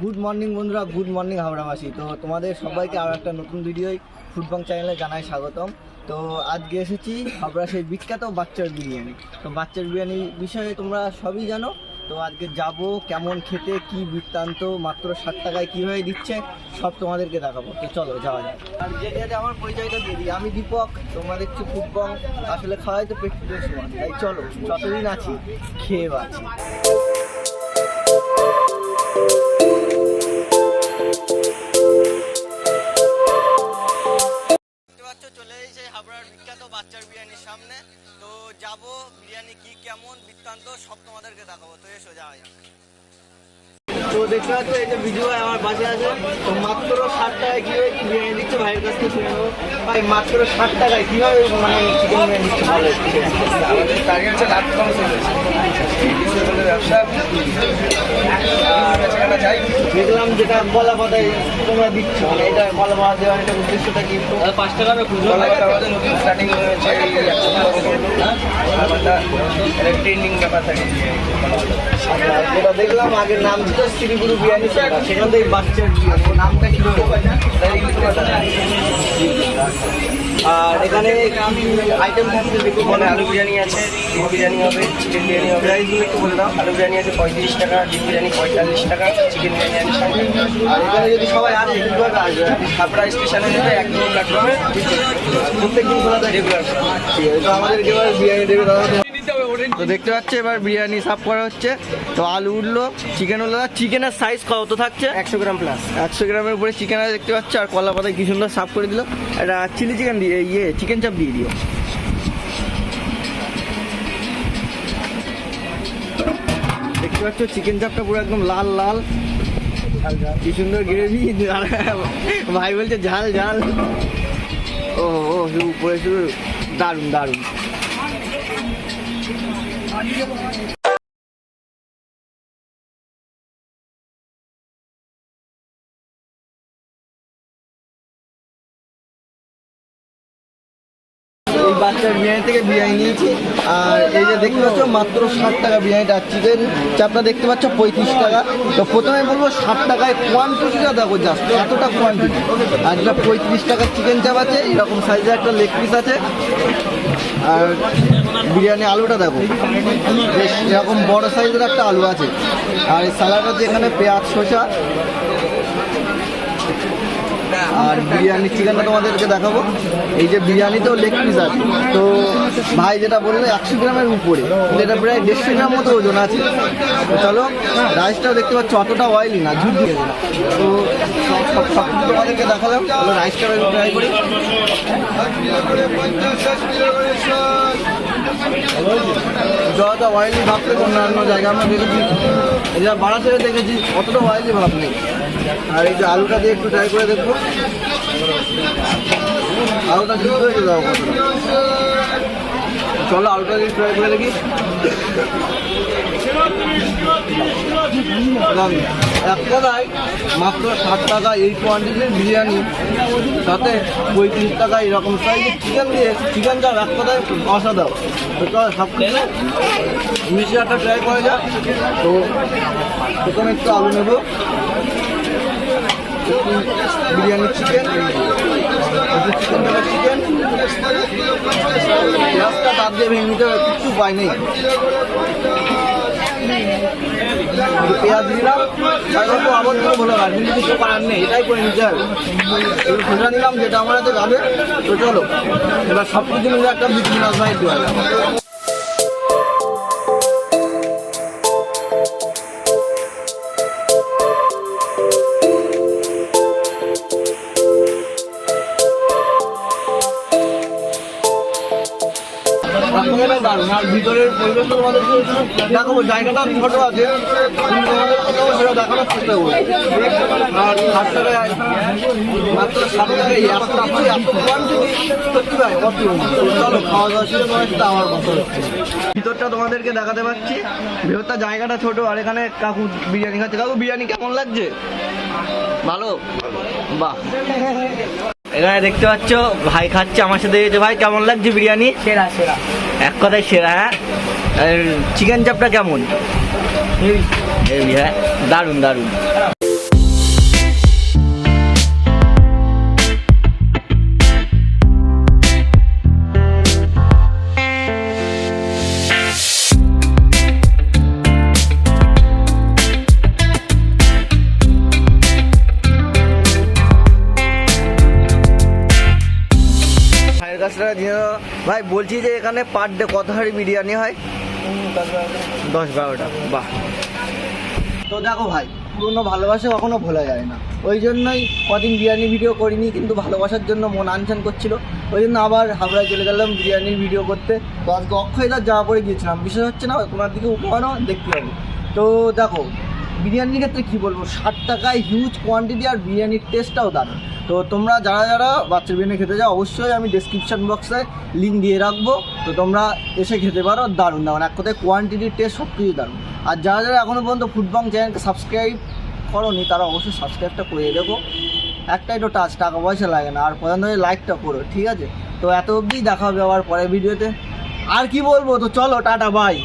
Good morning বন্ধুরা good morning হাওড়াবাসী। তো তোমাদের সবাইকে আরও একটা নতুন ভিডিওয় ফুটবল চ্যানেলে জানাই স্বাগতম। তো আজকে এসেছি হাবড়া সেই বিখ্যাত বাচ্চার বিরিয়ানি। তো বাচ্চার বিরিয়ানি বিষয়ে তোমরা সবই জানো। তো আজকে যাব, কেমন খেতে, কি বৃত্তান্ত, মাত্র সাত টাকায় কীভাবে দিচ্ছে, সব তোমাদেরকে দেখাবো। তো চলো, যাওয়া যায় আর যেটাতে আমার পরিচয়টা দিয়ে দিই, আমি দীপক তোমরা দেখছি ফুটবল, আসলে খাওয়াই তো পেট পুজোর সমান। তাই চলো, যতদিন আছি, খেয়ে বাঁচি। হাবড়ার বাচ্চার বিরিয়ানির সামনে। তো যাব, বিরিয়ানি কি কেমন, বৃত্তান্ত, সব তোমাদেরকে দেখাবো। তো এসো, যাওয়া যাক। তো দেখতে পাচ্ছ এই যে ভিডিও আমার পাশে আছে। তো মাত্র ষাট টাকায় কীভাবে বিরিয়ানি দিচ্ছে ভাইয়ের কাছ থেকে শুনে নেব। ভাই মাত্র ষাট টাকায় কীভাবে মানে চিকেন বিরিয়ানি দিচ্ছে ভালো আমাদের টার্গেট হচ্ছে লাখ কম ব্যবসা। দেখলাম যেটা কলা পাতায় তোমরা দিচ্ছ মানে এটা কলা পাতা দেওয়ার একটা উদ্দেশ্যটা কি? একটু পাঁচ টাকার কলাপাতা আমাদের নতুন স্টার্টিং হয়েছে ট্রেন্ডিং ব্যাপার থাকে। আচ্ছা, দেখলাম আগের নাম ছিল শ্রীগুরু বিরিয়ানি সেন্টার সেখান থেকে বাচ্চার নামটা কি আর এখানে আইটেম থাকছে দেখুন মানে আলু বিরিয়ানি আছে ডিম বিরিয়ানি হবে চিকেন বিরিয়ানি হবে। প্রাইসগুলো একটু বলে দাও। আলু বিরিয়ানি আছে পঁয়ত্রিশ টাকা ডিম বিরিয়ানি পঁয়তাল্লিশ টাকা চিকেন বিরিয়ানি ষাট আর এখানে যদি সবাই আসে কীভাবে আসবে হাবড়া স্টেশনে নেবে এক নম্বর প্ল্যাটফর্মে প্রত্যেক দিন খোলা থাকে। রেগুলার ঠিক আছে তো আমাদেরকে এবার বিরিয়ানি দেবে দাদা তো দেখতে পাচ্ছি এবার বিরিয়ানি সাফ করা হচ্ছে। তো আলু উঠল চিকেন হলো চিকেনের সাইজ কত থাকছে? একশো গ্রাম প্লাস একশো গ্রামের উপরে চিকেন আছে দেখতে পাচ্ছ আর কলা পাতায় কি সুন্দর সাফ করে দিল। একটা চিলি চিকেন দিয়ে ইয়ে চিকেন চাপ দিয়ে দিও। দেখতে পাচ্ছ চিকেন চাপটা পুরো একদম লাল লাল। কি সুন্দর গ্রেভি ভাই বলছে ঝাল ঝাল। ও ও উপরে শুধু দারুণ দারুণ। 아, 미녀공원 이. বাচ্চার বিরিয়ানি থেকে বিরিয়ানি নিয়েছি। আর এই যে দেখতে পাচ্ছ, মাত্র ষাট টাকা বিরিয়ানিটা চিকেন। চাপটা দেখতে পাচ্ছ, পঁয়ত্রিশ টাকা। তো প্রথমে বলব ষাট টাকায় কোয়ান্টিটিটা দেখো জাস্ট এতটা কোয়ান্টিটি আর যেটা পঁয়ত্রিশ টাকার চিকেন চাপ আছে, এরকম সাইজের একটা লেগ পিস আছে। আর বিরিয়ানি আলুটা দেখো, বেশ এরকম বড় সাইজের একটা আলু আছে। আর স্যালাড আছে এখানে পেঁয়াজ শসা। আর বিরিয়ানি চিকেনটা তোমাদেরকে দেখাবো। এই যে বিরিয়ানিতেও লেগ পিস আছে। তো ভাই যেটা বলল, একশো গ্রামের উপরে। এটা প্রায় দেড়শো গ্রাম মতো ওজন আছে। তো চলো, রাইসটাও দেখতে পাচ্ছ, অতটা অয়েলি না ঝুট দিয়ে তো সব তোমাদেরকে দেখালাম। চলো রাইসটা ট্রাই করি। যতটা অয়েলি ভাব থেকে অন্যান্য জায়গায় আমরা দেখেছি এটা বাড়া ছেড়ে দেখেছি, অতটা অয়েলি ভাব নেই। আর এই যে আলুটা দিয়ে একটু ট্রাই করে দেখব। আলুটা সিদ্ধ হয়েছে দাও চলো আলুটা দিয়ে ট্রাই করে দেখি। এক কথায় মাত্র ষাট টাকা এই কোয়ান্টিটির বিরিয়ানি সাথে পঁয়ত্রিশ টাকা এরকম সাইজের চিকেন দিয়ে চিকেন চাপ এক কথায় অসাধারণ। তো চলো সব কিছু মিশে একটা ট্রাই করা যাক। তো প্রথমে একটু আলু নেব। বিরিয়ানি চিকেন চিকেন চিকেন পেঁয়াজটা তার দিয়ে ভেঙে নিতে কিচ্ছু উপায় নেই। পেঁয়াজ দিলাম, তারপর আবার তো ভালো হয় কিন্তু কিছু করার নেই, এটাই করে নিতে হবে। খোঁজা নিলাম, যেটা আমার হাতে যাবে তো চলো। এবার সব কিছু মিলে একটা বিক্রি ভাই দেওয়া দারুণ আর ভিতরের তোমাদেরকে দেখাবো জায়গাটা ছোট আছে। কিন্তু তোমাদের কোথাও সেটা দেখানোর চেষ্টা করব। আর ষাট টাকায় মাত্র ষাট টাকায় এত কিছু এত কোয়ান্টিটি সত্যি ভাই অপূর্ব চলো খাওয়া দাওয়া শুরু সেটা আমার কথা ভিতরটা তোমাদেরকে দেখাতে পাচ্ছি। ভেতরটা জায়গাটা ছোট আর এখানে কাকু বিরিয়ানি খাচ্ছে। কাকু বিরিয়ানি কেমন লাগছে? ভালো? বাহ। এখানে দেখতে পাচ্ছ ভাই খাচ্ছে আমার সাথে। এসেছে ভাই কেমন লাগছে বিরিয়ানি? সেরা সেরা। এক কথায় সেরা হ্যাঁ? চিকেন চাপটা কেমন? দারুণ হ্যাঁ? দারুণ দারুণ। ভাই, বলছি যে এখানে পার ডে কত হাড়ি বিরিয়ানি হয়? দশ বারোটা। বাহ। তো দেখো ভাই, পুরনো ভালোবাসা কখনো ভোলা যায় না। ওই জন্যই কদিন বিরিয়ানি ভিডিও করিনি, কিন্তু ভালোবাসার জন্য মন আনচান করছিল। ওই জন্য আবার হাবড়ায় চলে গেলাম বিরিয়ানির ভিডিও করতে। তো আজকে অক্ষয়দার যাওয়া পরে গিয়েছিলাম। বিশেষ হচ্ছে না তোমার দিকে উপহারও দেখতে পাবো তো দেখো বিরিয়ানির ক্ষেত্রে কী বলব? ষাট টাকায় হিউজ কোয়ান্টিটি আর বিরিয়ানির টেস্টটাও দারুণ। তো তোমরা যারা যারা বাচ্চার বিরিয়ানি খেতে যাও অবশ্যই আমি ডিসক্রিপশন বক্সে লিঙ্ক দিয়ে রাখব। তো তোমরা এসে খেতে পারো, দারুণ দারুণ। এক কথায় কোয়ান্টিটির টেস্ট সব কিছু দারুণ। আর যারা যারা এখনও পর্যন্ত ফুডবাং চ্যানেলকে সাবস্ক্রাইব করোনি, তারা অবশ্যই সাবস্ক্রাইবটা করে দেবো একটাই তো টাচ টাকা পয়সা লাগে না। আর প্রধান লাইকটা করো, ঠিক আছে? তো এত অবধি দেখা হবে আবার পরের ভিডিওতে আর কি বলব? তো চলো, টাটা বাই